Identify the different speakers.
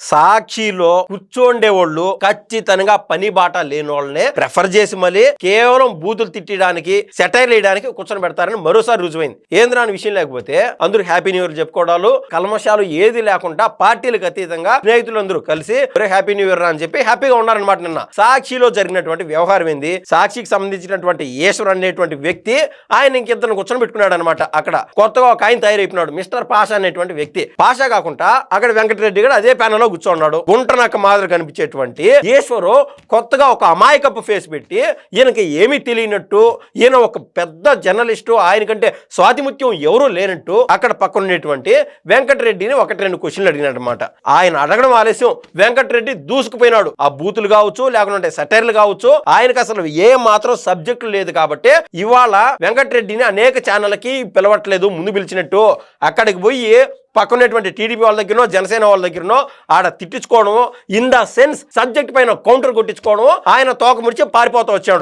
Speaker 1: సాక్షిలో కూర్చోండేవాళ్ళు ఖచ్చితంగా పని బాట లేని వాళ్ళనే ప్రిఫర్ చేసి మళ్ళీ కేవలం బూతులు తిట్టడానికి సెటైర్ వేయడానికి కూర్చొని పెడతారని మరోసారి రుజువైంది. ఏంద్రా అని విషయం లేకపోతే అందరూ హ్యాపీ న్యూ ఇయర్ చెప్పుకోవడాలు కల్మశాలు ఏది లేకుండా పార్టీలకు అతీతంగా స్నేహితులందరూ కలిసి హ్యాపీ న్యూ ఇయర్ అని చెప్పి హ్యాపీగా ఉన్నారనమాట నిన్న. సాక్షిలో జరిగినటువంటి వ్యవహారం ఏంది? సాక్షికి సంబంధించినటువంటి ఈశ్వర్ అనేటువంటి వ్యక్తి ఆయన ఇంకిద్దరు కూర్చొని పెట్టుకున్నాడు అనమాట అక్కడ. కొత్తగా ఒక ఆయన తయారైపోయినాడు మిస్టర్ పాషా అనేటువంటి వ్యక్తి. పాషా కాకుండా అక్కడ వెంకటరెడ్డి కూడా అదే ప్యానల్ లో కూర్చోన్నాడు. గుంటనక్క మాదిరి కనిపించేటువంటి ఈశ్వరు కొత్తగా ఒక అమాయకపు ఫేస్ పెట్టి ఈయనకి ఏమీ తెలియనట్టు ఈయన ఒక పెద్ద జర్నలిస్టు ఆయన కంటే స్వాతిముత్యం ఎవరూ లేనట్టు అక్కడ పక్కన ఉండేటువంటి వెంకటరెడ్డిని ఒకటి రెండు క్వశ్చన్లు అడిగినమాట ఆయన అడగడం ఆలస్యం. వెంకటరెడ్డి దూసుకుపోయినాడు. ఆ బూతులు కావచ్చు లేకుంటే సెటైర్లు కావచ్చు ఆయనకు అసలు ఏ మాత్రం సబ్జెక్టు లేదు కాబట్టి ఇవాళ వెంకటరెడ్డిని అనేక ఛానళ్ళకి పిలవట్లేదు ముందు పిలిచినట్టు. అక్కడికి పోయి పక్కనటువంటి టీడీపీ వాళ్ళ దగ్గరనో జనసేన వాళ్ళ దగ్గరనో ఆడ తిట్టించుకోవడము ఇన్ ద సెన్స్ సబ్జెక్ట్ పైన కౌంటర్ కొట్టించుకోవడము ఆయన తోక ముడిచి పారిపోతూ వచ్చాడు.